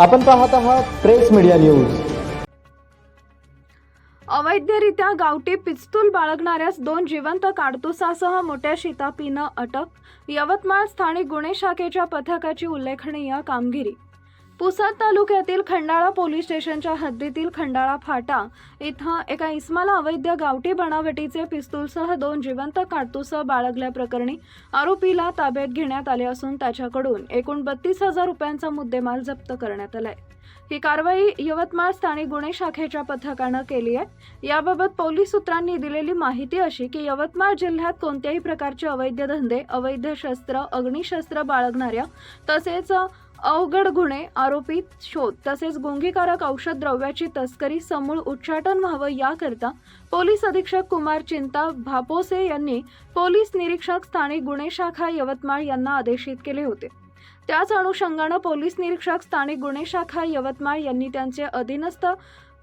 आपण पाहत आहात प्रेस मीडिया न्यूज. अवैधरित्या गावठी पिस्तूल बाळगणाऱ्यास दोन जिवंत काडतुसासह मोठ्या शितापीनं अटक यवतमाळ स्थानिक गुन्हे शाखेच्या पथकाची उल्लेखनीय कामगिरी. पुसद तालुक्यातील खंडाळा पोलीस स्टेशनच्या हद्दीतील खंडाळा फाटा इथं एका इस्माला अवैध गावठी बनावटीचे पिस्तूलसह दोन जिवंत काडतुसं बाळगल्याप्रकरणी आरोपीला ताब्यात घेण्यात आले असून त्याच्याकडून एकूण बत्तीस हजार रुपयांचा मुद्देमाल जप्त करण्यात आलाय. ही कारवाई यवतमाळ स्थानिक गुन्हे शाखेच्या पथकानं केली आहे. याबाबत पोलीस सूत्रांनी दिलेली माहिती अशी की यवतमाळ जिल्ह्यात कोणत्याही प्रकारचे अवैध धंदे अवैध शस्त्र अग्निशस्त्र बाळगणाऱ्या तसेच अवघड गुन्हे आरोपित शोध तसेच गुंगीकारक औषध द्रव्याची तस्करी समूळ उच्चाटन व्हावं याकरता पोलीस अधीक्षक कुमार चिंता भापोसे यांनी पोलीस निरीक्षक स्थानिक गुन्हे शाखा यवतमाळ यांना आदेशित केले होते. त्याच अनुषंगानं पोलीस निरीक्षक स्थानिक गुन्हे शाखा यवतमाळ यांनी त्यांचे अधीनस्थ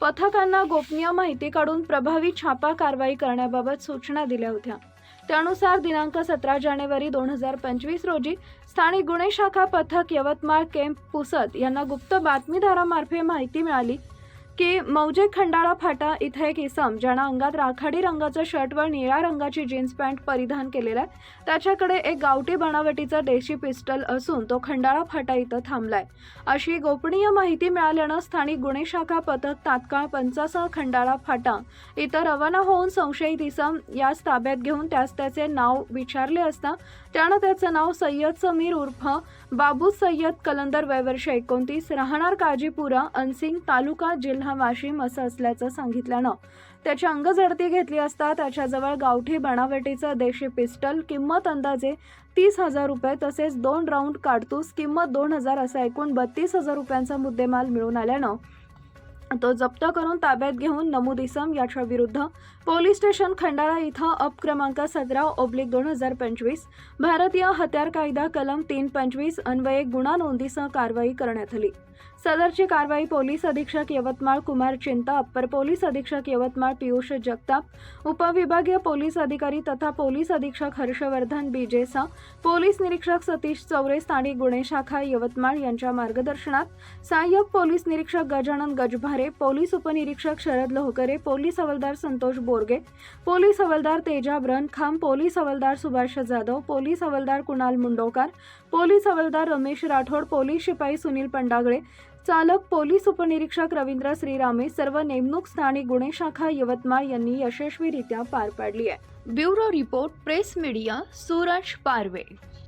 पथकांना गोपनीय माहिती काढून प्रभावी छापा कारवाई करण्याबाबत सूचना दिल्या होत्या. त्यानुसार दिनांक सतरा जानेवारी दोन हजार पंचवीस रोजी स्थानिक गुन्हे शाखा पथक यवतमाळ केम्प पुसद यांना गुप्त बातमीदारामार्फे माहिती मिळाली. की मौजे खंडाळा फाटा इथे एक इसम ज्यानं अंगात राखाडी रंगाचं शर्ट व निळ्या रंगाची जीन्स पॅन्ट परिधान केलेला आहे. त्याच्याकडे एक गावठी बनावटीचं देशी पिस्टल असून तो खंडाळा फाटा इथं थांबलाय. अशी गोपनीय माहिती मिळाल्यानं स्थानिक गुन्हे शाखा पथक तात्काळ पंचासह खंडाळा फाटा इथं रवाना होऊन संशयित इसम यास ताब्यात घेऊन त्यास त्याचे नाव विचारले असता त्यानं त्याचं नाव सय्यद समीर उर्फ बाबू सय्यद कलंदर वयवर्ष एकोणतीस राहणार काजीपुरा अनसिंग तालुका जिल्हा वाशिम असं असल्याचं सांगितल्यानं त्याची अंगझडती घेतली असता त्याच्याजवळ गावठी बनावटीचं देशी पिस्टल किंमत अंदाजे तीस हजार रुपये तसेच दोन राऊंड काडतूस किंमत दोन हजार असा एकूण बत्तीस हजार रुपयांचा मुद्देमाल मिळून आल्यानं तो जप्त करून ताब्यात घेऊन नमूद इसम याच्या विरुद्ध पोलीस स्टेशन खंडाळा इथं अप क्रमांक सतरा ओब्लिक दोन हजार पंचवीस भारतीय हत्यार कायदा कलम तीन पंचवीस अन्वये गुन्हा नोंदीसह कारवाई करण्यात आली. सदरची कारवाई पोलीस अधीक्षक यवतमाळ कुमार चिंता अप्पर पोलीस अधीक्षक यवतमाळ पियुष जगताप उपविभागीय पोलीस अधिकारी तथा पोलीस अधीक्षक हर्षवर्धन बिजेसा पोलीस निरीक्षक सतीश चौरे स्थानिक गुन्हे शाखा यवतमाळ यांच्या मार्गदर्शनात सहाय्यक पोलीस निरीक्षक गजानन गजभारे पोलीस उपनिरीक्षक शरद लोहकरे पोलीस हवालदार संतोष बोरगे पोलीस हवालदार तेजाब रणखाम पोलीस हवालदार सुभाष जाधव पोलीस हवालदार कुणाल मुंडोकार पोलीस हवालदार रमेश राठोड पोलीस शिपाई सुनील पंडागळे चालक पोलीस उपनिरीक्षक रवींद्र श्रीरामे सर्व नेमणूक स्थानिक गुन्हे शाखा यवतमाळ यांनी यशस्वीरित्या पार पाडली आहे. Bureau report press media Suraj Parve.